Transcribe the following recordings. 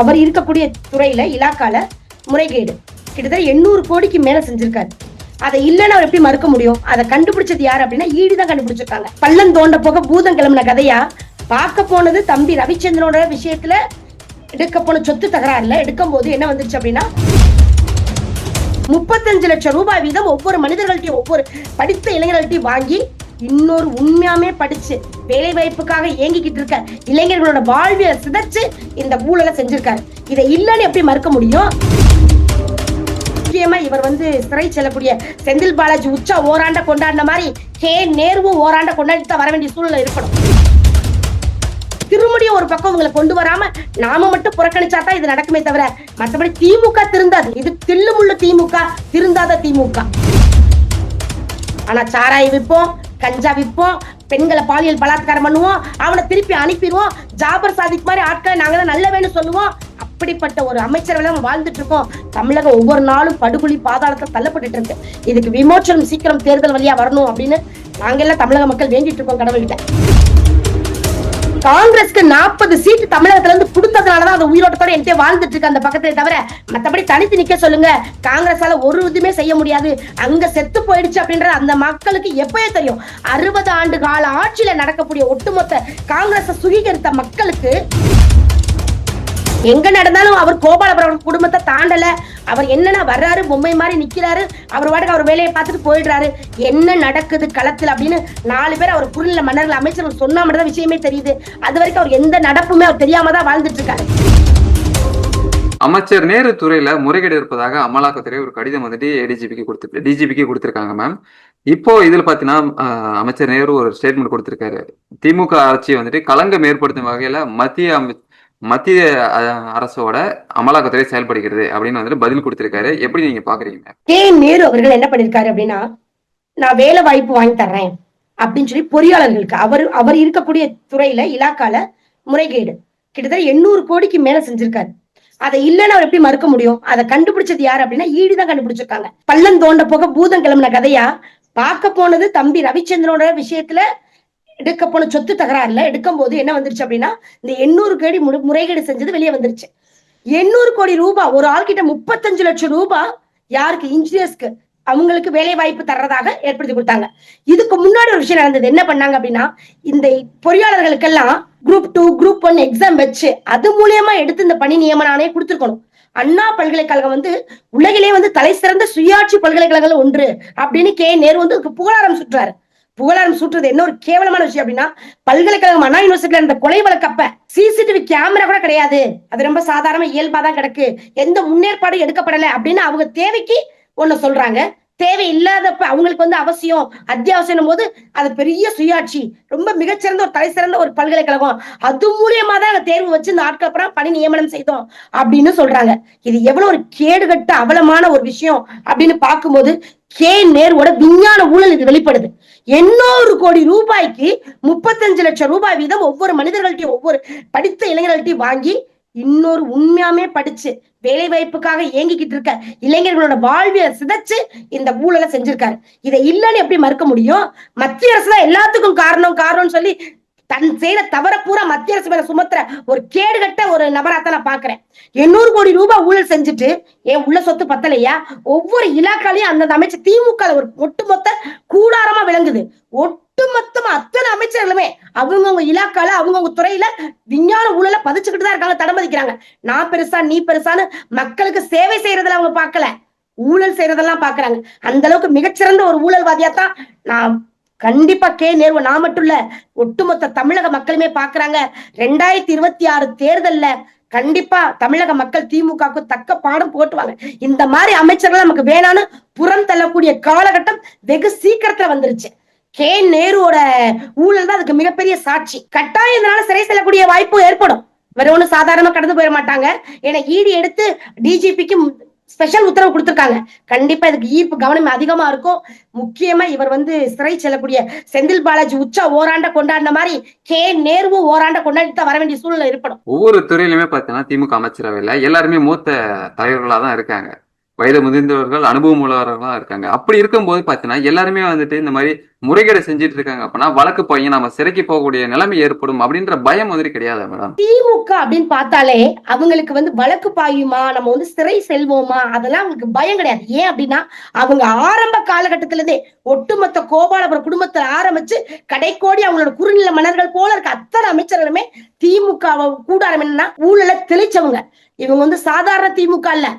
அவர் இருக்கக்கூடிய துறையில இலாக்கால முறைகேடு. கிட்டத்தட்ட எண்ணூறு கோடிக்கு மேல செஞ்சிருக்காரு. அதை இல்லைன்னு அவர் எப்படி மறுக்க முடியும்? அதை கண்டுபிடிச்சது யாரு அப்படின்னா ஈடி தான் கண்டுபிடிச்சிருக்காங்க. பள்ளம் தோண்ட போக பூதம் கிளம்பின கதையா? பார்க்க போனது தம்பி ரவிச்சந்திரனோட விஷயத்துல எடுக்க போன சொத்து தகராறுல எடுக்கும் போது என்ன வந்துருச்சு அப்படின்னா முப்பத்தஞ்சு லட்சம் ரூபாய் வீதம் ஒவ்வொரு மனிதர்கள்ட்டையும் ஒவ்வொரு படித்த இளைஞர்கள்ட்டையும் வாங்கி இன்னொரு உண்மையாமே படிச்சு வேலை வாய்ப்புக்காக ஏங்கிக்கிட்டு இருக்க இளைஞர்களோட வாழ்வியலை சிதைச்சு இந்த ஊழலை செஞ்சிருக்காரு. இதை இல்லைன்னு எப்படி மறுக்க முடியும்? முக்கியமா இவர் வந்து சிறை செல்லக்கூடிய செந்தில் பாலாஜி உச்சா ஓராண்ட கொண்டாடின மாதிரி கே நேருவும் ஓராண்ட கொண்டாடி தான் வர வேண்டிய சூழ்நிலை இருக்கணும். திருமுடியும் ஒரு பக்கம் உங்களை கொண்டு வராம நாம மட்டும் புறக்கணிச்சா தான் இது நடக்குமே தவிர மற்றபடி திமுக திருந்தாது. இது தில்லுமுள்ள திமுக திருந்தாத திமுக. ஆனா சாராய் விற்போம். கஞ்சா விற்போம் பெண்களை பாலியல் பலாத்காரம் பண்ணுவோம் அவனை திருப்பி அனுப்பிடுவோம் ஜாபர் சாதிக் மாதிரி ஆட்களை நாங்க தான் நல்லவேன்னு சொல்லுவோம். அப்படிப்பட்ட ஒரு அமைச்சர்கள் நம்ம வாழ்ந்துட்டு இருக்கோம். தமிழகம் ஒவ்வொரு நாளும் படுகொலி பாதாளத்தில் தள்ளப்பட்டு இருக்கு. இதுக்கு விமோச்சனம் சீக்கிரம் தேர்தல் வழியா வரணும் அப்படின்னு நாங்கெல்லாம் தமிழக மக்கள் வேண்டிட்டு இருக்கோம் கடவுள்கிட்ட. காங்கிரஸ்க்கு நாற்பது சீட்டு தமிழகத்துல இருந்து புடுந்ததுனாலதான் அந்த உயிரோட்டத்தோட என்கிட்ட வாழ்ந்துட்டு இருக்கு அந்த பக்கத்தை தவிர மத்தபடி தனித்து நிக்க சொல்லுங்க. காங்கிரஸால ஒரு இதுமே செய்ய முடியாது. அங்க செத்து போயிடுச்சு அப்படின்றது அந்த மக்களுக்கு எப்பயே தெரியும். அறுபது ஆண்டு கால ஆட்சியில நடக்கக்கூடிய ஒட்டுமொத்த காங்கிரஸை சுகீகரித்த மக்களுக்கு எங்க நடந்தாலும் அவர் கோபாலபுரம் குடும்பத்தை தாண்டல. அவர் என்னன்னா வர்றாரு பொம்மை மாதிரி நிக்கிறாரு. அவர் வாட்டுக்கு அவர் வேலையை பார்த்துட்டு போயிடுறாரு. என்ன நடக்குது களத்துல அப்படின்னு நாலு பேர் அவர் புரியல மன்னர்கள் அமைச்சர்கள் சொன்னா மட்டும் தான் விஷயமே தெரியுது. அது வரைக்கும் அவர் எந்த நடப்புமே அவர் தெரியாம தான் வாழ்ந்துட்டு இருக்காரு. அமைச்சர் நேரு துறையில முறைகேடு இருப்பதாக அமலாக்கத்துறை ஒரு கடிதம் வந்துட்டு டிஜிபிக்கு கொடுத்து டிஜிபிக்கு கொடுத்துருக்காங்க மேம் இப்போ இதுல பாத்தீங்கன்னா அமைச்சர் நேரு ஒரு ஸ்டேட்மெண்ட் கொடுத்திருக்காரு. திமுக ஆட்சி வந்துட்டு களங்கம் ஏற்படுத்தும் வகையில மத்திய அமை- மத்திய அஹ், அரசோட அமலாக்கத்துறை செயல்படுகிறது அப்படின்னு வந்துட்டு பதில் கொடுத்திருக்காரு. எப்படி நீங்க பாக்குறீங்க? கே. நேரு அவர்கள் என்ன பண்ணிருக்காரு அப்படின்னா நான் வேலை வாய்ப்பு வாங்கி தர்றேன் அப்படின்னு சொல்லி பொறியாளர்களுக்கு அவர் அவர் இருக்கக்கூடிய துறையில இலாக்கால முறைகேடு. கிட்டத்தட்ட எண்ணூறு கோடிக்கு மேல செஞ்சிருக்காரு. அதை இல்லைன்னு அவர் எப்படி மறுக்க முடியும்? அதை கண்டுபிடிச்சது யாரு அப்படின்னா ஈடி தான் கண்டுபிடிச்சிருக்காங்க. பள்ளம் தோண்ட போக பூதம் கிளம்பின கதையா பார்க்க போனது தம்பி ரவிச்சந்திரனோட விஷயத்துல எடுக்க போன சொத்து தகராறுல எடுக்கும் போது என்ன வந்துருச்சு அப்படின்னா இந்த எண்ணூறு கோடி முறைகேடு செஞ்சது வெளியே வந்துருச்சு. எண்ணூறு கோடி ரூபாய் ஒரு ஆள்கிட்ட முப்பத்தஞ்சு லட்சம் ரூபாய் யாருக்கு? இன்ஜினியர்ஸ்க்கு அவங்களுக்கு வேலை வாய்ப்பு தர்றதாக ஏற்படுத்தி கொடுத்தாங்க. இதுக்கு முன்னாடி ஒரு விஷயம் நடந்தது. என்ன பண்ணாங்க அப்படின்னா இந்த பொறியாளர்களுக்கெல்லாம் group two group one exam வச்சு அது மூலியமா எடுத்து இந்த பணி நியமன கொடுத்துருக்கணும். அண்ணா பல்கலைக்கழகம் வந்து உலகிலே வந்து தலை சிறந்த சுயாட்சி பல்கலைக்கழகங்கள் ஒன்று அப்படின்னு கே நேரு வந்து புகழாரம் சுற்றுறாரு புகழாரம் சுற்றுறது என்ன ஒரு கேவலமான விஷயம் அப்படின்னா பல்கலைக்கழகம் அண்ணா யூனிவர்சிட்டியில இருந்த கொலை வழக்கப்ப சிசிடிவி கேமரா கூட கிடையாது. அது ரொம்ப சாதாரண இயல்பா தான் கிடக்கு. எந்த முன்னேற்பாடும் எடுக்கப்படலை அப்படின்னு அவங்க தேவைக்கு ஒண்ணு சொல்றாங்க. தேவை இல்லாதப்ப அவங்களுக்கு வந்து அவசியம் அத்தியாவசியம் போது அது பெரிய சுயாட்சி. ரொம்ப மிகச்சிறந்த ஒரு தலை சிறந்த ஒரு பல்கலைக்கழகம். அது மூலியமா தான் தேர்வு வச்சு இந்த ஆட்கள் அப்புறம் பணி நியமனம் செய்தோம் அப்படின்னு சொல்றாங்க. இது எவ்வளவு ஒரு கேடுகட்ட அவலமான ஒரு விஷயம் அப்படின்னு பார்க்கும்போது கே நேருவோட விஞ்ஞான ஊழல் இது வெளிப்படுது. எண்ணூறு கோடி ரூபாய்க்கு முப்பத்தஞ்சு லட்சம் ரூபாய் வீதம் ஒவ்வொரு மனிதர்கள்ட்டையும் ஒவ்வொரு படித்த இளைஞர்கள்ட்டையும் வாங்கி இன்னொரு உண்மையாமே படிச்சு வேலை வாய்ப்புக்காக ஏங்கிக்கிட்டு இருக்க இளைஞர்களோட வாழ்வியலை சிதைச்சு இந்த ஊழலை செஞ்சிருக்காரு. இதை இல்லைன்னு எப்படி மறுக்க முடியும்? மத்திய அரசு தான் எல்லாத்துக்கும் காரணம் காரணம்னு சொல்லி தன் செய்யற தவற பூரா மத்திய அரசு மேல சுமத்துற ஒரு கேடுகட்ட ஒரு நபராத்தான் நான் பாக்குறேன். எண்ணூறு கோடி ரூபாய் ஊழல் செஞ்சுட்டு ஏன் உள்ள சொத்து பத்தலையா? ஒவ்வொரு இலாக்காலையும் அந்தந்த அமைச்சர் திமுக ஒரு ஒட்டுமொத்த கூடாரமா விளங்குது. ஒட்டுமொத்தமா அத்தனை அமைச்சர்களுமே அவங்கவுங்க இலாக்கால அவங்கவுங்க துறையில விஞ்ஞான ஊழல பதிச்சுக்கிட்டு தான் இருக்காங்க தடமதிக்கிறாங்க நான் பெருசா நீ பெருசான்னு மக்களுக்கு சேவை செய்யறதுல அவங்க பார்க்கல ஊழல் செய்யறதெல்லாம் பாக்குறாங்க. அந்த அளவுக்கு மிகச்சிறந்த ஒரு ஊழல்வாதியா தான் நான் கண்டிப்பா கே நேர்வு நான் மட்டும் இல்ல ஒட்டுமொத்த தமிழக மக்களுமே பாக்குறாங்க. ரெண்டாயிரத்தி இருபத்தி ஆறு தேர்தல்ல கண்டிப்பா தமிழக மக்கள் திமுகவுக்கு தக்க பாடம் போட்டுவாங்க. இந்த மாதிரி அமைச்சர்கள் நமக்கு வேணான்னு புறம் தள்ளக்கூடிய காலகட்டம் வெகு சீக்கிரத்துல வந்துருச்சு. கே நேருவோட ஊழல் தான் அதுக்கு மிகப்பெரிய சாட்சி. கட்டாயம் இதனால சிறை செல்லக்கூடிய வாய்ப்பு ஏற்படும். வேற ஒண்ணும் சாதாரணமா கடந்து போயிட மாட்டாங்க. ஏன்னா ஈடி எடுத்து டிஜிபிக்கு ஸ்பெஷல் உத்தரவு கொடுத்துருக்காங்க. கண்டிப்பா இதுக்கு ஈர்ப்பு கவனம் அதிகமா இருக்கும். முக்கியமா இவர் வந்து சிறை செல்லக்கூடிய செந்தில் பாலாஜி உச்சா ஓராண்ட கொண்டாடின மாதிரி கே. நேருவும் ஓராண்ட கொண்டாடி தான் வர வேண்டிய சூழ்நிலை இருக்கணும் ஒவ்வொரு துறையிலுமே பாத்தீங்கன்னா திமுக அமைச்சரவையில எல்லாருமே மூத்த தலைவர்களா தான் இருக்காங்க. வயது முதிர்ந்தவர்கள் அனுபவம் உள்ளவர்களா இருக்காங்க. அப்படி இருக்கும்போது பார்த்தீங்கன்னா எல்லாருமே வந்துட்டு இந்த மாதிரி முறைகேடு செஞ்சுட்டு இருக்காங்க அப்படின்னா வழக்கு பையன் நம்ம சிறைக்கு போகக்கூடிய நிலைமை ஏற்படும் அப்படின்ற பயம் மாதிரி கிடையாது மேடம் திமுக அப்படின்னு பார்த்தாலே அவங்களுக்கு வந்து வழக்கு பாயுமா நம்ம வந்து சிறை செல்வோமா அதெல்லாம் அவங்களுக்கு பயம் கிடையாது. ஏன் அப்படின்னா அவங்க ஆரம்ப காலகட்டத்தில இருந்தே ஒட்டுமொத்த கோபாலபுரம் குடும்பத்தில் ஆரம்பிச்சு கடைக்கோடி அவங்களோட குறுநில மன்னர்கள் போல இருக்க அத்தனை அமைச்சர்களுமே திமுக கூடாரம் என்னன்னா ஊழல தெளிச்சவங்க. இவங்க வந்து சாதாரண திமுக இல்ல.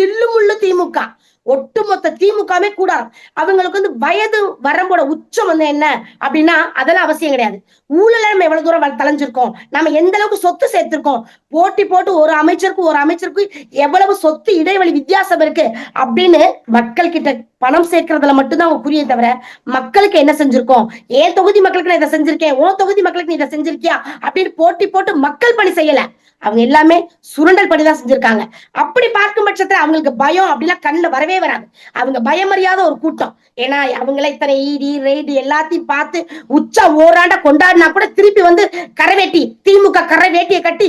தில்லுமுள்ளு திமுக. ஒட்டுமொத்த திமுகவே கூடாரம் அவங்களுக்கு வந்து வயது வரம்போட உச்சம் வந்து என்ன? அப்படின்னா அதெல்லாம் அவசியம் கிடையாது. ஊழல நம்ம எவ்வளவு தூரம் தலைஞ்சிருக்கோம் நம்ம எந்த அளவுக்கு சொத்து சேர்த்திருக்கோம்? போட்டி போட்டு ஒரு அமைச்சருக்கும் ஒரு அமைச்சருக்கும் எவ்வளவு சொத்து இடைவெளி வித்தியாசம் இருக்கு அப்படின்னு மக்கள் கிட்ட பணம் சேர்க்கறதுல மட்டும்தான் அவங்க புரியும் தவிர மக்களுக்கு என்ன செஞ்சிருக்கோம்? ஏன் தொகுதி மக்களுக்கு நான் இதை செஞ்சிருக்கேன்? உன் தொகுதி மக்களுக்கு நீ இதை செஞ்சிருக்கியா? அப்படின்னு போட்டி போட்டு மக்கள் பணி செய்யல. அவங்க எல்லாமே சுரண்டல் பணி தான் செஞ்சிருக்காங்க. அப்படி பார்க்கும் பட்சத்துல அவங்களுக்கு பயம் அப்படிலாம் கண்ணுல வரவே வராது. அவங்க பயமறியாத ஒரு கூட்டம். ஏன்னா அவங்கள இத்தனை ஈடி ரெய்டு எல்லாத்தையும் பார்த்து உச்சா ஓராண்ட கொண்டாடினா கூட திருப்பி வந்து கரை வேட்டி திமுக கரை வேட்டியை கட்டி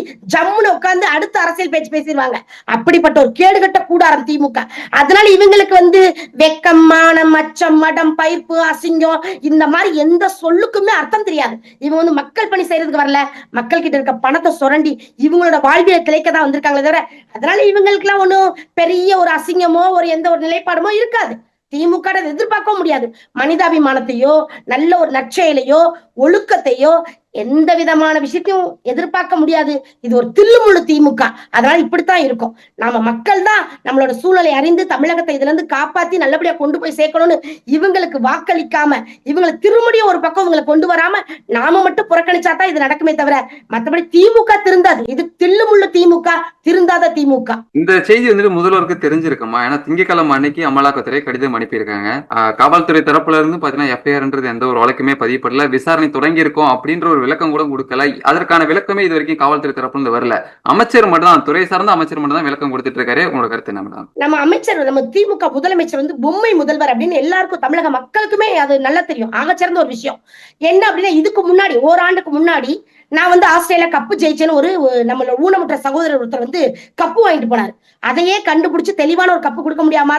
ஜம்முன்னு உட்கார்ந்து அடுத்த அரசியல் பேச்சு பேசிடுவாங்க. அப்படிப்பட்ட ஒரு கேடுகட்ட கூடாரம் திமுக. அதனால இவங்களுக்கு வந்து வெக்கம் மானம் அச்சம் மடம் பயிர்ப்பு அசிங்கம் இந்த மாதிரி எந்த சொல்லுக்குமே அர்த்தம் தெரியாது. இவங்க வந்து மக்கள் பணி செய்யறதுக்கு வரல. மக்கள் கிட்ட இருக்க பணத்தை சுரண்டி இவங்களோட வாழ்வியலை கிளைக்க தான் வந்திருக்காங்களே தவிர அதனால இவங்களுக்கு எல்லாம் ஒண்ணும் பெரிய ஒரு அசிங்கமோ ஒரு எந்த ஒரு நிலைப்பாடுமோ இருக்காது. திமுக எதிர்பார்க்க முடியாது. மனிதாபிமானத்தையோ நல்ல ஒரு நற்செயலையோ ஒழுக்கத்தையோ எந்த விதமான விஷயத்தையும் எதிர்பார்க்க முடியாது. இது ஒரு தில்லுமுழு திமுக. அதனால இப்படித்தான் இருக்கும். நாம மக்கள் தான் நம்மளோட சூழலை அறிந்து தமிழகத்தை இதுல இருந்து காப்பாத்தி நல்லபடியா கொண்டு போய் சேர்க்கணும்னு இவங்களுக்கு வாக்களிக்காம இவங்களை திருமடியும் ஒரு பக்கம் இவங்களை கொண்டு வராம நாம மட்டும் புறக்கணிச்சா தான் இது நடக்குமே தவிர மத்தபடி திமுக திருந்தாது. இது தில்லுமுள்ளு திமுக திருந்தாத திமுக. இந்த செய்தி வந்துட்டு முதல்வருக்கு தெரிஞ்சிருக்குமா? ஏன்னா திங்கட்கிழமை அன்னைக்கு அமலாக்கத்துறை கடிதம் அனுப்பியிருக்காங்க. காவல்துறை தரப்புல இருந்து பாத்தீங்கன்னா எஃப்ஐஆர்ன்றது எந்த ஒரு வழக்குமே பதியப்படல. விசாரணை தொடங்கி இருக்கோம் அப்படின்ற ஒரு விளக்கம் கூட கொடுக்கல. அதற்கான விளக்கமே இது வரைக்கும் காவல்துறை தரப்புல இருந்து வரல. அமைச்சர் மட்டும் தான் துறை சார்ந்த அமைச்சர் மட்டும் தான் விளக்கம் கொடுத்துட்டு இருக்காரு. உங்களோட கருத்து என்ன மேடம் நம்ம அமைச்சர் நம்ம திமுக முதலமைச்சர் வந்து பொம்மை முதல்வர் அப்படின்னு எல்லாருக்கும் தமிழக மக்களுக்குமே அது நல்லா தெரியும். ஆகச்சிறந்த ஒரு விஷயம். என்ன அப்படின்னா இதுக்கு முன்னாடி ஓராண்டுக்கு முன்னாடி நான் வந்து ஆஸ்திரேலியா கப்பு ஜெயிச்சேன்னு ஒரு நம்மளோட ஊனமுற்ற சகோதரர் ஒருத்தர் வந்து கப்பு வாங்கிட்டு போனார். அதையே கண்டுபிடிச்சு தெளிவான ஒரு கப்பு கொடுக்க முடியாம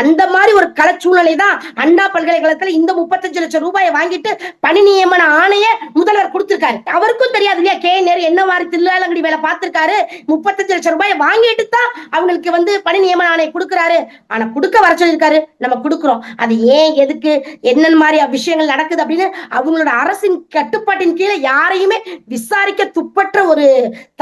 அந்த மாதிரி ஒரு கள சூழ்நிலை தான் அண்ணா பல்கலைக்கழகத்துல இந்த முப்பத்தஞ்சு லட்சம் ரூபாயை வாங்கிட்டு பணி நியமன ஆணைய முதல்வர் கொடுத்திருக்காரு. அவருக்கும் தெரியாது இல்லையா? கே நேரு என்ன மாதிரி தில்லாலங்கடி வேலை பார்த்திருக்காரு. முப்பத்தஞ்சு லட்சம் ரூபாயை வாங்கிட்டு தான் அவங்களுக்கு வந்து பணி நியமன ஆணையை கொடுக்குறாரு. ஆனா கொடுக்க வர சொல்லியிருக்காரு. நம்ம கொடுக்குறோம். அது ஏன் எதுக்கு என்னென்ன மாதிரி விஷயங்கள் நடக்குது அப்படின்னு அவங்களோட அரசின் கட்டுப்பாட்டின் கீழே யாரையுமே விசாரிக்க துப்பற்ற ஒரு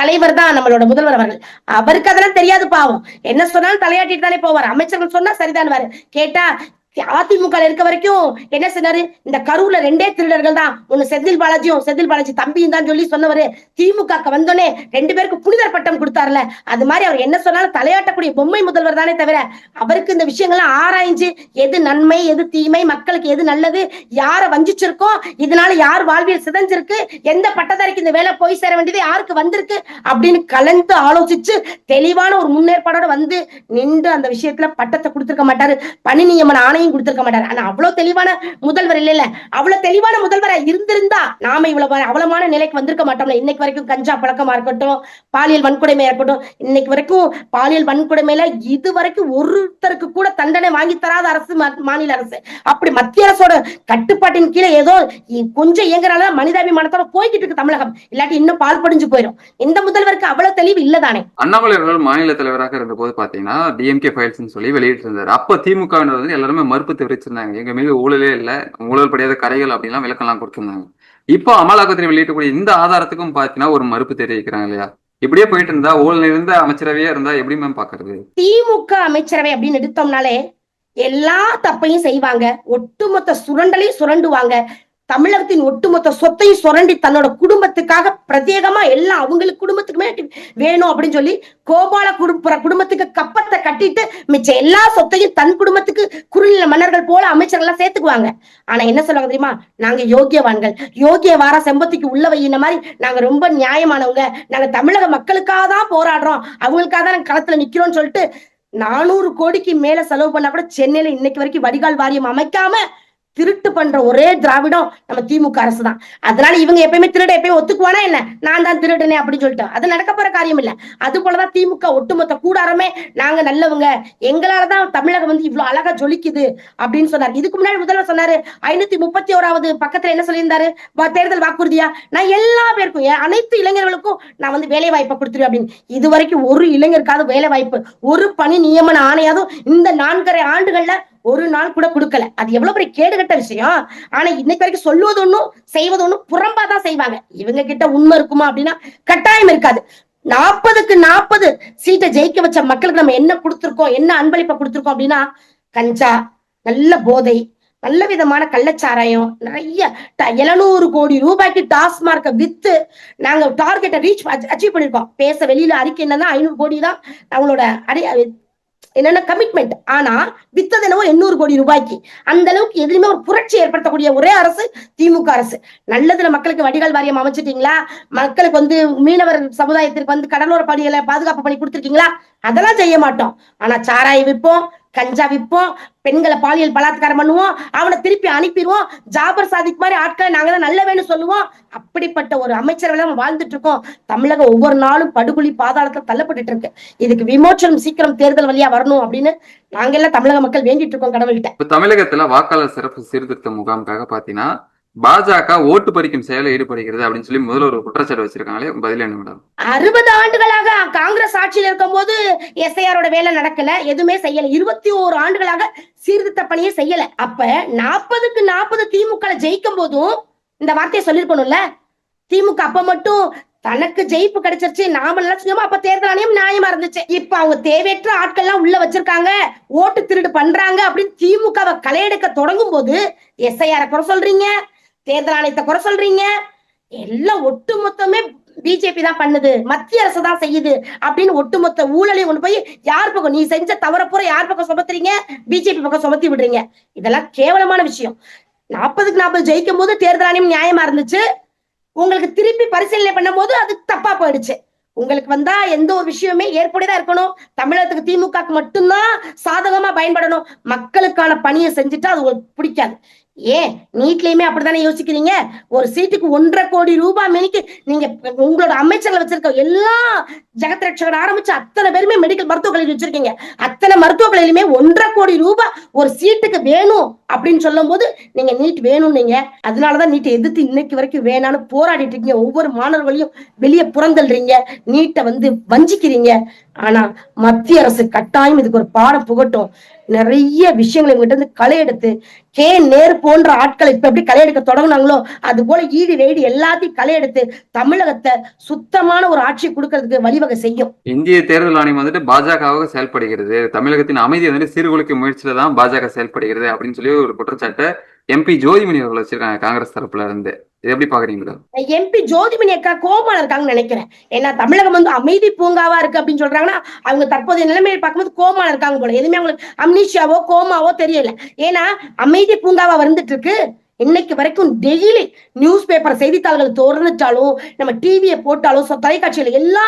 தலைவர் தான் நம்மளோட முதல்வர் அவர்கள். அவருக்கு அதெல்லாம் தெரியாது பாவம். என்ன சொன்னாலும் தலையாட்டிட்டு தானே போவார். அமைச்சர்கள் சொன்னா சரிதான் கேட்டா அதிமுக இருக்க வரைக்கும் என்ன சொன்னாரு? இந்த கரூர்ல ரெண்டே திருடர்கள் தான். ஒண்ணு செந்தில் பாலாஜியும் செந்தில் பாலாஜி தம்பியும் தான் சொல்லி சொன்னவரு. திமுக வந்தோடனே ரெண்டு பேருக்கு புனிதர் பட்டம் கொடுத்தாருல. அது மாதிரி அவர் என்ன சொன்னாலும் தலையாட்டக்கூடிய பொம்மை முதல்வர் தானே தவிர அவருக்கு இந்த விஷயங்கள்லாம் ஆராய்ஞ்சு எது நன்மை எது தீமை மக்களுக்கு எது நல்லது யாரை வஞ்சிச்சிருக்கோம் இதனால யார் வாழ்வியல் சிதைஞ்சிருக்கு எந்த பட்டதாரிக்கு இந்த வேலை போய் சேர வேண்டியது யாருக்கு வந்திருக்கு அப்படின்னு கலந்து ஆலோசிச்சு தெளிவான ஒரு முன்னேற்பாடோட வந்து நின்று அந்த விஷயத்துல பட்டத்தை கொடுத்துருக்க மாட்டாரு. பணி நியமன ஆணையம் கொடுத்திருக்க மாட்டார். ஆனா அவ்வளவு தெளிவான முதல்வர் இல்ல இல்ல அவ்வளவு தெளிவான முதல்வரா இருந்திருந்தா நாம இவ்வளவு அவலமான நிலைக்கு வந்திருக்க மாட்டோம்ல. இன்னைக்கு வரைக்கும் கஞ்சா பழக்கமா இருக்கட்டும் பாலியல் வன்கொடுமையா இருக்கட்டும் இன்னைக்கு வரைக்கும் பாலியல் வன்கொடுமையில இது வரைக்கும் ஒருத்தருக்கு கூட தண்டனை வாங்கி தராத அரசு மாநில அரசு. அப்படி மத்திய அரசோட கட்டுப்பாட்டின் கீழே ஏதோ கொஞ்சம் இயங்குறால மனிதாபிமானத்தோட போய்கிட்டு இருக்கு தமிழகம். இல்லாட்டி இன்னும் பால் படிஞ்சு போயிடும் இந்த முதல்வருக்கு அவ்வளவு தெளிவு இல்லதானே அண்ணாமலை அவர்கள் மாநில தலைவராக இருந்த போது பாத்தீங்கன்னா டிஎம்கே ஃபைல்ஸ் சொல்லி வெளியிட்டு இருந்தார் அப்ப திமுக வந்து எல்லாருமே மறுப்பு தெரிவிச்சிருந்தாங்க. எங்க மீது ஊழலே இல்லை. ஊழல் படியாத கரைகள் அப்படின்லாம் விளக்கம்லாம் கொடுத்திருந்தாங்க. இப்போ அமலாக்கத்துறை வெளியிட்டக்கூடிய இந்த ஆதாரத்துக்கும் பாத்தீங்கன்னா ஒரு மறுப்பு தெரிவிக்கிறாங்க இல்லையா? இப்படியே போயிட்டு இருந்தா ஊழல் இருந்த அமைச்சரவையே இருந்தா எப்படி மேம் பாக்குறது திமுக அமைச்சரவை அப்படின்னு எடுத்தோம்னாலே எல்லா தப்பையும் செய்வாங்க. ஒட்டுமொத்த சுரண்டலையும் சுரண்டுவாங்க. தமிழகத்தின் ஒட்டுமொத்த சொத்தையும் சுரண்டி தன்னோட குடும்பத்துக்காக பிரத்யேகமா எல்லாம் அவங்களுக்கு குடும்பத்துக்குமே வேணும் அப்படின்னு சொல்லி கோபால குடும்ப குடும்பத்துக்கு கப்பத்தை கட்டிட்டு மிச்ச எல்லா சொத்தையும் தன் குடும்பத்துக்கு குறுநில மன்னர்கள் போல அமைச்சர்கள் எல்லாம் சேர்த்துக்குவாங்க. ஆனா என்ன சொல்லுவாங்க தெரியுமா? நாங்க யோகியவான்கள் யோகிய வார செம்பத்திக்கு உள்ள வையின மாதிரி நாங்க ரொம்ப நியாயமானவங்க. நாங்க தமிழக மக்களுக்காக தான் போராடுறோம். அவங்களுக்காக தான் நாங்க களத்துல நிக்கிறோம்னு சொல்லிட்டு நானூறு கோடிக்கு மேல செலவு பண்ணா கூட சென்னையில இன்னைக்கு வரைக்கும் வடிகால் வாரியம் அமைக்காம திருட்டு பண்ற ஒரே திராவிடம் நம்ம திமுக அரசு தான் அதனால இவங்க எப்பயுமே திருட எப்பயும் ஒத்துக்குவானா என்ன? நான் தான் திருடனே அப்படின்னு சொல்லிட்டு. அது நடக்க போற காரியம் இல்ல. அது போலதான் திமுக ஒட்டுமொத்த கூடாரமே நாங்க நல்லவங்க. எங்களாலதான் தமிழகம் வந்து இவ்வளவு அழகா ஜொலிக்குது அப்படின்னு சொன்னார். இதுக்கு முன்னாடி முதல்வர் சொன்னாரு ஐநூத்தி முப்பத்தி ஓராவது பக்கத்துல என்ன சொல்லியிருந்தாரு? தேர்தல் வாக்குறுதியா? நான் எல்லா பேருக்கும் அனைத்து இளைஞர்களுக்கும் நான் வந்து வேலை வாய்ப்பை கொடுத்துருவேன் அப்படின்னு. இது வரைக்கும் ஒரு இளைஞருக்காவது வேலை வாய்ப்பு ஒரு பணி நியமன ஆணையாதும் இந்த நான்கரை ஆண்டுகள்ல ஒரு நாள் கூட கொடுக்கல. அது எவ்வளவு பெரிய கேடுகட்ட விஷயம். ஆனா இன்னைக்கு வரைக்கும் சொல்லுவது ஒண்ணும் செய்வது ஒண்ணும் புறம்பா தான் செய்வாங்க. இவங்க கிட்ட உண்மை இருக்குமா அப்படின்னா கட்டாயம் இருக்காது. நாற்பதுக்கு நாற்பது சீட்டை ஜெயிக்க வச்ச மக்களுக்கு நம்ம என்ன கொடுத்துருக்கோம் என்ன அன்பளிப்பை கொடுத்துருக்கோம் அப்படின்னா கஞ்சா நல்ல போதை நல்ல விதமான கள்ளச்சாராயம் நிறைய எழுநூறு கோடி ரூபாய்க்கு டாஸ்மார்க்க வித்து நாங்க டார்கெட்டை ரீச் அச்சீவ் பண்ணிருக்கோம். பேச வெளியில அறிக்கை என்னன்னா ஐநூறு கோடி தான் அவங்களோட அடைய என்னன்னா கமிட்மெண்ட் ஆனா வித்தது என்னவோ எண்ணூறு கோடி ரூபாய்க்கு. அந்த அளவுக்கு எதுலையுமே ஒரு புரட்சி ஏற்படுத்தக்கூடிய ஒரே அரசு திமுக அரசு. நல்லதுல மக்களுக்கு வடிகால் வாரியம் அமைச்சிட்டீங்களா? மக்களுக்கு வந்து மீனவர் சமுதாயத்திற்கு வந்து கடலோர பணிகளை பாதுகாப்பு பண்ணி கொடுத்துருக்கீங்களா? அதெல்லாம் செய்ய மாட்டோம். ஆனா சாராய விற்போம் கஞ்சா விற்போம் பெண்களை பாலியல் பலாத்காரம் பண்ணுவோம் அவனை திருப்பி அனுப்பிடுவோம் ஜாபர் சாதிக் மாதிரி ஆட்களை நாங்க தான் நல்லவேன்னு சொல்லுவோம். அப்படிப்பட்ட ஒரு அமைச்சர்கள் நம்ம வாழ்ந்துட்டு இருக்கோம். தமிழகம் ஒவ்வொரு நாளும் படுகொலி பாதாளத்துல தள்ளப்பட்டுட்டு இருக்கு. இதுக்கு விமோச்சனம் சீக்கிரம் தேர்தல் வழியா வரணும் அப்படின்னு நாங்க எல்லாம் தமிழக மக்கள் வேண்டிட்டு இருக்கோம் கடவுள்கிட்ட. தமிழகத்துல வாக்காளர் சிறப்பு சீர்திருத்த முகாமுக்காக பாத்தீங்கன்னா பாஜக ஓட்டு பறிக்கும் செயலை ஈடுபடுகிறது அப்படின்னு சொல்லி முதல்ல ஒரு குற்றச்சாட்டு வச்சிருக்காங்களே பதில் என்ன மேடம் அறுபது ஆண்டுகளாக காங்கிரஸ் ஆட்சியில் இருக்கும்போது எஸ்ஐஆரோட வேலை நடக்கல எதுவுமே செய்யல. இருபத்தி ஓரு ஆண்டுகளாக சீர்திருத்த பணியே செய்யல. அப்ப நாற்பதுக்கு நாற்பது திமுக ஜெயிக்கும் போதும் இந்த வார்த்தையை சொல்லிருக்கணும்ல? திமுக அப்ப மட்டும் தனக்கு ஜெயிப்பு கிடைச்சிருச்சு நாம நல்லா செஞ்சோமோ அப்ப தேர்தல் ஆணையம் நியாயமா இருந்துச்சு. இப்ப அவங்க தேவையற்ற ஆட்கள் எல்லாம் உள்ள வச்சிருக்காங்க ஓட்டு திருடு பண்றாங்க அப்படின்னு திமுகவை களையெடுக்க தொடங்கும் போது எஸ்ஐஆர குறை சொல்றீங்க? தேர்தல் ஆணையத்தை குறை சொல்றீங்க? எல்லாம் ஒட்டு மொத்தமே பிஜேபி தான் பண்ணுது. மத்திய அரசு தான் செய்யுது அப்படின்னு ஒட்டுமொத்த ஊழலையும் கொண்டு போய் யார் பக்கம்? நீ செஞ்ச தவற பூரா யார் பக்கம் சுமத்துறீங்க? பிஜேபி பக்கம் சுமத்தி விடுறீங்க. இதெல்லாம் கேவலமான விஷயம். நாற்பதுக்கு நாற்பது ஜெயிக்கும் போது தேர்தல் ஆணையம் நியாயமா இருந்துச்சு. உங்களுக்கு திருப்பி பரிசீலனை பண்ணும் போது அது தப்பா போயிடுச்சு. உங்களுக்கு வந்தா எந்த ஒரு விஷயமே ஏற்புடையதா இருக்கணும். தமிழகத்துக்கு திமுக மட்டும்தான் சாதகமா பயன்படணும். மக்களுக்கான பணியை செஞ்சுட்டா அது உங்களுக்கு பிடிக்காது. ஏன் நீட்லயுமே அப்படித்தானே யோசிக்கிறீங்க? ஒரு சீட்டுக்கு ஒன்றரை கோடி ரூபாய் மேனிக்கு நீங்க உங்களோட அமைச்சர்களை வச்சிருக்க எல்லா ஜெகத் ரட்சகர் ஆரம்பிச்சு அத்தனை பேருமே மெடிக்கல் மருத்துவ கல்லூரி வச்சிருக்கீங்க. அத்தனை மருத்துவ கல்லூரியுமே ஒன்றரை கோடி ரூபாய் ஒரு சீட்டுக்கு வேணும் அப்படின்னு சொல்லும் போது நீங்க நீட் வேணும் நீங்க அதனாலதான் நீட்டை எதிர்த்து இன்னைக்கு வரைக்கும் வேணான்னு போராடிட்டு இருக்கீங்க. ஒவ்வொரு மாணவர்களையும் வெளியே புறந்தல்றீங்க நீட்டை வந்து வஞ்சிக்கிறீங்க. ஆனா மத்திய அரசு கட்டாயம் இதுக்கு ஒரு பாடம் புகட்டும். நிறைய விஷயங்களை இவங்கிட்ட இருந்து களை எடுத்து கே நேர் போன்ற ஆட்களை இப்ப எப்படி களை எடுக்க தொடங்குனாங்களோ அது போல ஈடு ரெய்டு எல்லாத்தையும் களை எடுத்து தமிழகத்தை சுத்தமான ஒரு ஆட்சி கொடுக்கறதுக்கு வழிவகை செய்யும். இந்திய தேர்தல் ஆணையம் வந்துட்டு பாஜகவாக செயல்படுகிறது. தமிழகத்தின் அமைதியை வந்துட்டு சீர்குலைக்கும் முயற்சியில தான் பாஜக செயல்படுகிறது அப்படின்னு சொல்லி ஒரு குற்றச்சாட்டை எம்பி ஜோதிமணி அவர்கள் வச்சிருக்காங்க காங்கிரஸ் தரப்புல இருந்து. எப்படி பாக்குறீங்க எம்பி ஜோதிமணி அக்கா கோமால இருக்காங்கன்னு நினைக்கிறேன். ஏன்னா தமிழகம் வந்து அமைதி பூங்காவா இருக்கு அப்படின்னு சொல்றாங்கன்னா அவங்க தற்போதைய நிலைமையை பார்க்கும்போது கோமா இருக்காங்க போல. எதுவுமே அவங்களுக்கு அம்னீஷியாவோ கோமாவோ தெரியல. ஏன்னா அமைதி பூங்காவா வந்துட்டு இருக்கு. இன்னைக்கு வரைக்கும் டெய்லி நியூஸ் பேப்பர் செய்தித்தாள்கள் திறந்துட்டாலும் நம்ம டிவியை போட்டாலும் so தொலைக்காட்சியில எல்லா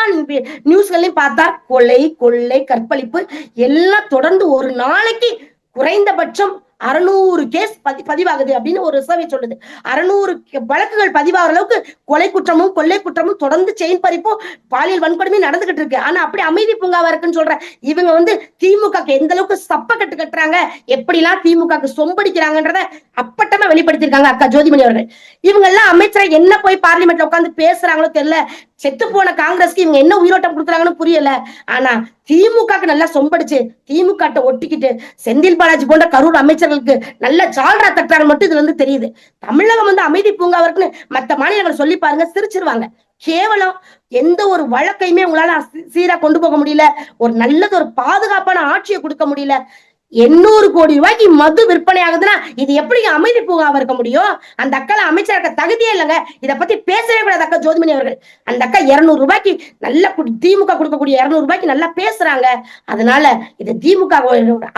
நியூஸ்களையும் பார்த்தா கொலை கொள்ளை கற்பழிப்பு எல்லாம் தொடர்ந்து ஒரு நாளைக்கு குறைந்தபட்சம் அறுநூறு கேஸ் பதி பதிவாகுது அப்படின்னு ஒரு சர்வே சொல்லுது. அறுநூறு வழக்குகள் பதிவாகிற அளவுக்கு கொலை குற்றமும் கொள்ளை குற்றமும் தொடர்ந்து செயின் பறிப்பும் பாலியல் வன்கொடுமையும் நடந்துகிட்டு இருக்கு. ஆனா அப்படி அமைதி பூங்காவா இருக்குன்னு சொல்ற இவங்க வந்து திமுக எந்த அளவுக்கு சப்ப கட்டு கட்டுறாங்க எப்படிலாம் திமுக சொம்படிக்கிறாங்கன்றத அப்பட்டமா வெளிப்படுத்திருக்காங்க அக்கா ஜோதிமணி அவர்கள். இவங்க எல்லாம் அமைச்சரை என்ன போய் பார்லிமெண்ட்ல உட்கார்ந்து பேசுறாங்களோ தெரியல. செத்து போன காங்கிரஸ்க்கு இவங்க என்ன உயிரோட்டம் கொடுக்குறாங்கன்னு புரியல. ஆனா திமுகக்கு நல்லா சொம்படிச்சு திமுக ஒட்டிக்கிட்டு செந்தில் பாலாஜி போன்ற கரூர் அமைச்சர்களுக்கு நல்ல ஜால்ரா தட்டுறாங்க மட்டும் இதுல இருந்து தெரியுது. தமிழகம் வந்து அமைதி பூங்கா இருக்குன்னு மத்த மாநிலங்கள் சொல்லி பாருங்க சிரிச்சிருவாங்க. கேவலம். எந்த ஒரு வழக்கையுமே உங்களால சீரா கொண்டு போக முடியல. ஒரு நல்லது ஒரு பாதுகாப்பான ஆட்சியை கொடுக்க முடியல. எண்ணூறு கோடி ரூபாய்க்கு மது விற்பனை ஆகுதுன்னா இது எப்படி அமைதி பூங்காவா இருக்க முடியும்? அந்த அக்கால அமைச்சர் தகுதியே இல்லைங்க. இத பத்தி பேசவே கூடாது அக்கா ஜோதிமணி அவர்கள். அந்த அக்கா இருநூறு ரூபாய்க்கு நல்ல திமுக கொடுக்கக்கூடிய இருநூறு ரூபாய்க்கு நல்லா பேசுறாங்க. அதனால இது திமுக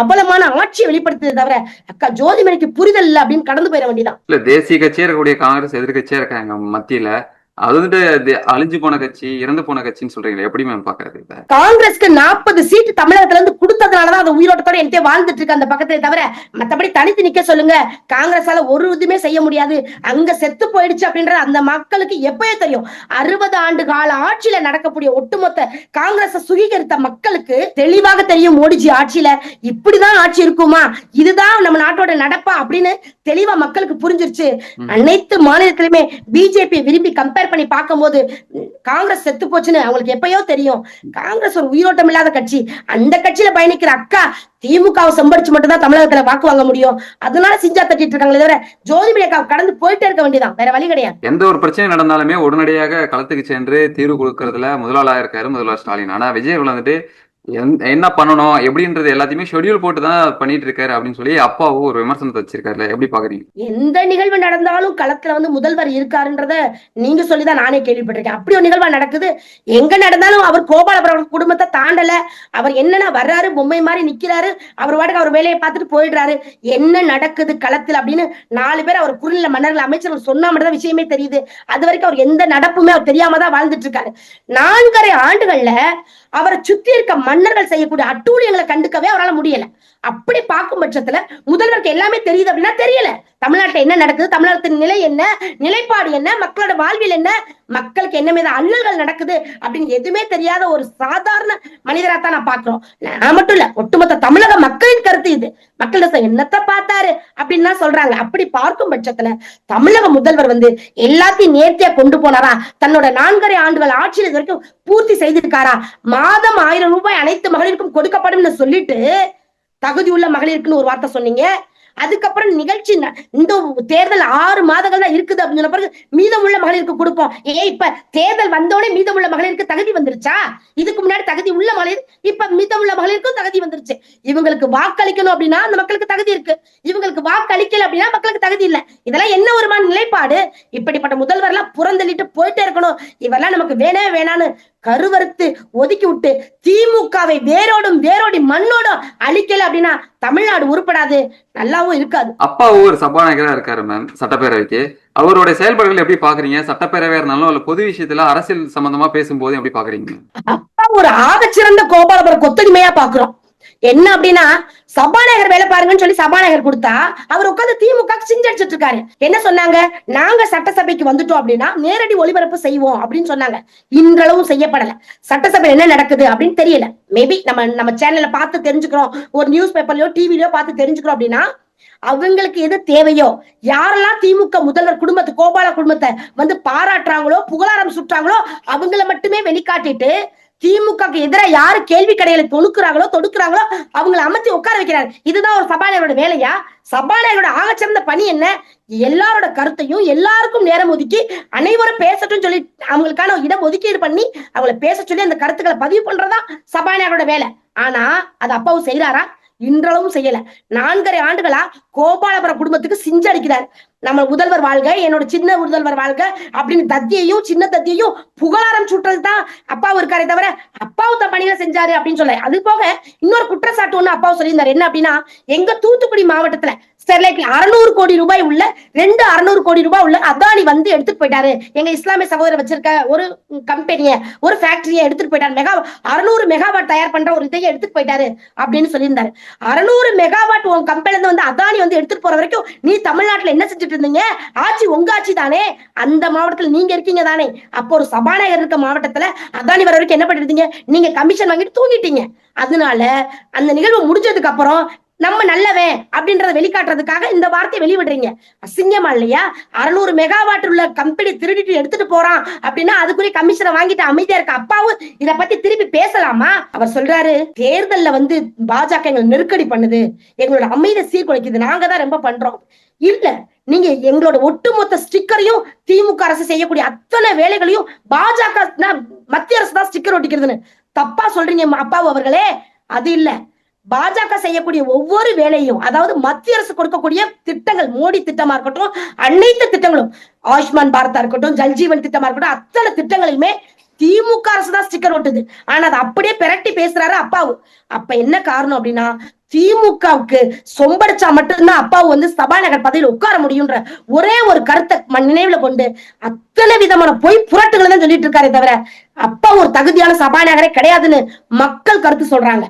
அபலமான ஆட்சியை வெளிப்படுத்தது தவிர அக்கா ஜோதிமணிக்கு புரிதல் இல்லை அப்படின்னு கடந்து போயிட வேண்டியதான் இல்ல தேசிய கட்சியா இருக்கக்கூடிய காங்கிரஸ் எதிர்கட்சியா இருக்காங்க மத்தியில. அது வந்துட்டு அழிஞ்சு போன கட்சி இறந்து போன கட்சின்னு சொல்றீங்களா எப்படி மேம் பாக்குறது காங்கிரஸ்க்கு நாற்பது சீட்டு தமிழகத்துல இருந்து கொடுத்ததுனாலதான் அது உயிரோட்டத்தோட என்கிட்ட வாழ்ந்துட்டு இருக்கு அந்த பக்கத்துல தவிர மத்தபடி தனித்து நிக்க சொல்லுங்க. காங்கிரஸால ஒரு இதுமே செய்ய முடியாது. அங்க செத்து போயிடுச்சு அப்படின்றது அந்த மக்களுக்கு எப்பயே தெரியும். அறுபது ஆண்டு கால ஆட்சியில நடக்கக்கூடிய ஒட்டுமொத்த காங்கிரஸ் சுகீகரித்த மக்களுக்கு தெளிவாக தெரியும் மோடிஜி ஆட்சியில. இப்படிதான் ஆட்சி இருக்குமா? இதுதான் நம்ம நாட்டோட நடப்பா அப்படின்னு தெளிவா மக்களுக்கு புரிஞ்சிருச்சு. அனைத்து மாநிலத்திலுமே பிஜேபி விரும்பி கம்பேர் பண்ணி பார்க்கும்போது காங்கிரஸ் செத்து போச்சுன்னு அவங்களுக்கு எப்பயோ தெரியும். காங்கிரஸ் ஒரு உயிரோட்டம் இல்லாத கட்சி. அந்த கட்சியில பயணிக்கிற அக்கா திமுகவை சம்படிச்சு மட்டும் தான் தமிழகத்துல வாக்கு வாங்க முடியும். அதனால சிஞ்சா தட்டிட்டு இருக்காங்களே தவிர ஜோதிமணி அக்கா கடந்து போயிட்டே இருக்க வேண்டியதான் வேற வழி கிடையாது. எந்த ஒரு பிரச்சனை நடந்தாலுமே உடனடியாக களத்துக்கு சென்று தீர்வு கொடுக்கறதுல முதலாளா இருக்காரு முதல்வர் ஸ்டாலின். ஆனா விஜய் வந்துட்டு என்ன பண்ணணும்? எப்படின்றது எல்லாத்தையுமே ஷெடியூல் போட்டு தான் பண்ணிட்டு இருக்காரு அப்படின்னு சொல்லி அப்பாவும் ஒரு விமர்சனத்தை வச்சிருக்காருல. எப்படி பாக்குறீங்க? எந்த நிகழ்வு நடந்தாலும் களத்துல வந்து முதல்வர் இருக்காருன்றத நீங்க சொல்லிதான் நானே கேள்விப்பட்டிருக்கேன். அப்படி ஒரு நிகழ்வா நடக்குது. எங்க நடந்தாலும் அவர் கோபாலபுரம் குடும்பத்தை தாண்டல. அவர் என்னென்ன வர்றாரு பொம்மை மாதிரி நிக்கிறாரு. அவர் வாட்டுக்கு அவர் வேலையை பார்த்துட்டு போயிடுறாரு. என்ன நடக்குது களத்துல அப்படின்னு நாலு பேர் அவர் குறுநில மன்னர்கள் அமைச்சர்கள் சொன்னா மட்டும் விஷயமே தெரியுது. அது வரைக்கும் அவர் எந்த நடப்புமே அவர் தெரியாம தான் வாழ்ந்துட்டு இருக்காரு. நான்கரை ஆண்டுகள்ல அவரை சுத்தி இருக்க மன்னர்கள் செய்யக்கூடிய அட்டூழியங்களை கண்டுக்கவே அவரால் முடியல. அப்படி பார்க்கும் பட்சத்துல முதல்வருக்கு எல்லாமே தெரியுது அப்படின்னா தெரியல. தமிழ்நாட்டுல என்ன நடக்குது? தமிழ்நாட்டின் நிலை என்ன? நிலைப்பாடு என்ன? மக்களோட வாழ்வில் என்ன? மக்களுக்கு என்ன மீது அல்லல்கள் நடக்குது அப்படின்னு எதுவுமே தெரியாத ஒரு சாதாரண மனிதரா தான் நான் பாக்குறோம் நான் மட்டும் இல்ல ஒட்டுமொத்த தமிழக மக்களின் கருத்து இது. மக்கள் என்னத்த பார்த்தாரு அப்படின்னு தான் சொல்றாங்க. அப்படி பார்க்கும் பட்சத்துல தமிழக முதல்வர் வந்து எல்லாத்தையும் நேர்த்தியா கொண்டு போனாரா? தன்னோட நான்கரை ஆண்டுகள் ஆட்சியில் இது வரைக்கும் பூர்த்தி செய்திருக்காரா? மாதம் ஆயிரம் ரூபாய் அனைத்து மகளிருக்கும் கொடுக்கப்படும்னு சொல்லிட்டு தகுதி உள்ள மகளிருக்குன்னு ஒரு வார்த்தை சொன்னீங்க. அதுக்கப்புறம் நிகழ்ச்சி இந்த தேர்தல் ஆறு மாதங்கள் தான் இருக்குது அப்படின்னு சொன்ன பிறகு உள்ள மகளிருக்கு கொடுப்போம். ஏ இப்ப தேர்தல் வந்தோடனே மீதமுள்ள மகளிருக்கு தகுதி வந்துருச்சா? இதுக்கு முன்னாடி தகுதி உள்ள மகளிர் இப்ப மீதமுள்ள மகளிருக்கும் தகுதி வந்துருச்சு. இவங்களுக்கு வாக்களிக்கணும் அப்படின்னா அந்த மக்களுக்கு தகுதி இருக்கு. இவங்களுக்கு வாக்களிக்கல அப்படின்னா மக்களுக்கு தகுதி இல்ல. இதெல்லாம் என்ன ஒரு நிலைப்பாடு? இப்படிப்பட்ட முதல்வர் எல்லாம் புறந்தள்ளிட்டு போயிட்டே இருக்கணும். இவெல்லாம் நமக்கு வேணவே வேணான்னு கருவறுத்து ஒதுக்கி விட்டு திமுகவை வேரோடும் வேரோடி மண்ணோடும் அழிக்கல அப்படின்னா தமிழ்நாடு உருப்படாது நல்லாவும் இருக்காது. அப்பாவும் ஒரு சபாநாயகரா இருக்காரு மேம் சட்டப்பேரவைக்கு. அவருடைய செயல்பாடுகள் எப்படி பாக்குறீங்க? சட்டப்பேரவையா இருந்தாலும் அல்ல பொது விஷயத்துல அரசியல் சம்பந்தமா பேசும்போது எப்படி பாக்குறீங்க? அப்பா ஒரு ஆகச்சிறந்த கோபாலபுரம் கொத்தடிமையா பாக்குறோம். என்ன அப்படின்னா சபாநாயகர் வேலை பாருங்கன்னு சொல்லி சபாநாயகர் கொடுத்தா அவர் உட்கார்ந்து திமுக சிஞ்சடிச்சிட்டு இருக்காரு. என்ன சொன்னாங்க? நாங்க சட்டசபைக்கு வந்துட்டோம் அப்படின்னா நேரடி ஒளிபரப்பு செய்வோம் அப்படின்னு சொன்னாங்க. இன்றளவும் செய்யப்படல. சட்டசபை என்ன நடக்குது அப்படின்னு தெரியல. மேபி நம்ம நம்ம சேனல்ல பார்த்து தெரிஞ்சுக்கிறோம். ஒரு நியூஸ் பேப்பர்லயோ டிவிலயோ பார்த்து தெரிஞ்சுக்கிறோம் அப்படின்னா அவங்களுக்கு எது தேவையோ யாரெல்லாம் திமுக முதல்வர் குடும்பத்து கோபால குடும்பத்தை வந்து பாராட்டுறாங்களோ புகழாரம் சுற்றாங்களோ அவங்கள மட்டுமே வெளிக்காட்டிட்டு திமுகக்கு எதிராக யாரு கேள்வி கடைகளை தொடுக்குறாங்களோ தொடுக்கிறாங்களோ அவங்கள அமைச்சு உட்கார வைக்கிறாங்க இதுதான் ஒரு சபாநாயகரோட வேலையா? சபாநாயகரோட ஆகச்சிறந்த பணி என்ன? எல்லாரோட கருத்தையும் எல்லாருக்கும் நேரம் ஒதுக்கி அனைவரும் பேசட்டும் சொல்லி அவங்களுக்கான இடம் ஒதுக்கீடு பண்ணி அவங்கள பேச சொல்லி அந்த கருத்துக்களை பதிவு பண்றதா சபாநாயகரோட வேலை. ஆனா அது அப்பாவும் செய்யறாரா இன்றளவும் செய்யல. நான்கரை ஆண்டுகளா கோபாலபுரம் குடும்பத்துக்கு சிஞ்சடிக்கிறார் நம்ம முதல்வர் வாழ்க என்னோட சின்ன முதல்வர் வாழ்க அப்படின்னு தத்தியையும் சின்ன தத்தியையும் புகழாரம் சுட்டுறது தான் அப்பாவும் இருக்காரே தவிர அப்பாவும் தன் பணிகளை செஞ்சாரு அப்படின்னு சொல்ல அது போக இன்னொரு குற்றச்சாட்டு ஒண்ணு அப்பாவும் சொல்லியிருந்தாரு. என்ன அப்படின்னா எங்க தூத்துக்குடி மாவட்டத்துல ஸ்டெர்லைட் அறுநூறு கோடி ரூபாய் உள்ள ரெண்டு அறுநூறு கோடி ரூபாய் உள்ள அதானி வந்து எடுத்துட்டு போயிட்டாரு. எங்க இஸ்லாமிய சகோதரர் வச்சிருக்க ஒரு கம்பெனிய ஒரு ஃபேக்டரிய எடுத்துட்டு போயிட்டாரு. மெகா அறுநூறு மெகாவாட் தயார் பண்ற ஒரு இதையை எடுத்துட்டு போயிட்டாரு அப்படின்னு சொல்லியிருந்தாரு. அறுநூறு மெகாவாட் உன் கம்பெனில இருந்து வந்து அதானி வந்து எடுத்துட்டு போற வரைக்கும் நீ தமிழ்நாட்டுல என்ன செஞ்சுட்டு இருந்தீங்க? ஆட்சி உங்க ஆட்சி தானே. அந்த மாவட்டத்துல நீங்க இருக்கீங்க தானே. அப்போ ஒரு சபாநாயகர் இருக்க மாவட்டத்துல அதானி வர வரைக்கும் என்ன பண்ணிருந்தீங்க நீங்க கமிஷன் வாங்கிட்டு தூங்கிட்டீங்க. அதனால அந்த நிகழ்வு முடிஞ்சதுக்கு அப்புறம் நம்ம நல்லவன் அப்படின்றத வெளிக்காட்டுறதுக்காக இந்த வார்த்தையை வெளிவிடுறீங்க. அசிங்கமா இல்லையா? அறுநூறு மெகாவாட் உள்ள கம்பெனி திருடிட்டு எடுத்துட்டு போறான் அப்படின்னா அதுக்குரிய கமிஷனை வாங்கிட்டு அமைதியா இருக்க அப்பாவும் இத பத்தி திருப்பி பேசலாமா? அவர் சொல்றாரு தேர்தல்ல வந்து பாஜக எங்களை நெருக்கடி பண்ணுது. எங்களோட அமைதியை சீர்குலைக்குது. நாங்க தான் ரொம்ப பண்றோம். இல்ல நீங்க எங்களோட ஒட்டுமொத்த ஸ்டிக்கரையும் திமுக அரசு செய்யக்கூடிய அத்தனை வேலைகளையும் பாஜக மத்திய அரசு தான் ஸ்டிக்கர் ஒட்டிக்கிறதுன்னு. தப்பா சொல்றீங்க அப்பாவு அவர்களே. அது இல்ல. பாஜக செய்யக்கூடிய ஒவ்வொரு வேலையும் அதாவது மத்திய அரசு கொடுக்கக்கூடிய திட்டங்கள் மோடி திட்டமா இருக்கட்டும் அனைத்து திட்டங்களும் ஆயுஷ்மான் பாரதா இருக்கட்டும் ஜல்ஜீவன் திட்டமா இருக்கட்டும் அத்தனை திட்டங்களையுமே திமுக அரசு தான் ஸ்டிக்கர் ஒட்டுது. ஆனா அதை அப்படியே பிரட்டி பேசுறாரு அப்பாவு. அப்ப என்ன காரணம் அப்படின்னா திமுகவுக்கு சொம்படிச்சா மட்டும்தான் அப்பாவு வந்து சபாநாயகர் பதவியில் உட்கார முடியும்ன்ற ஒரே ஒரு கருத்தை நினைவுல கொண்டு அத்தனை விதமான பொய் புரட்டுகளை தான் சொல்லிட்டு இருக்காரே தவிர அப்பா ஒரு தகுதியான சபாநாயகரே கிடையாதுன்னு மக்கள் கருத்து சொல்றாங்க.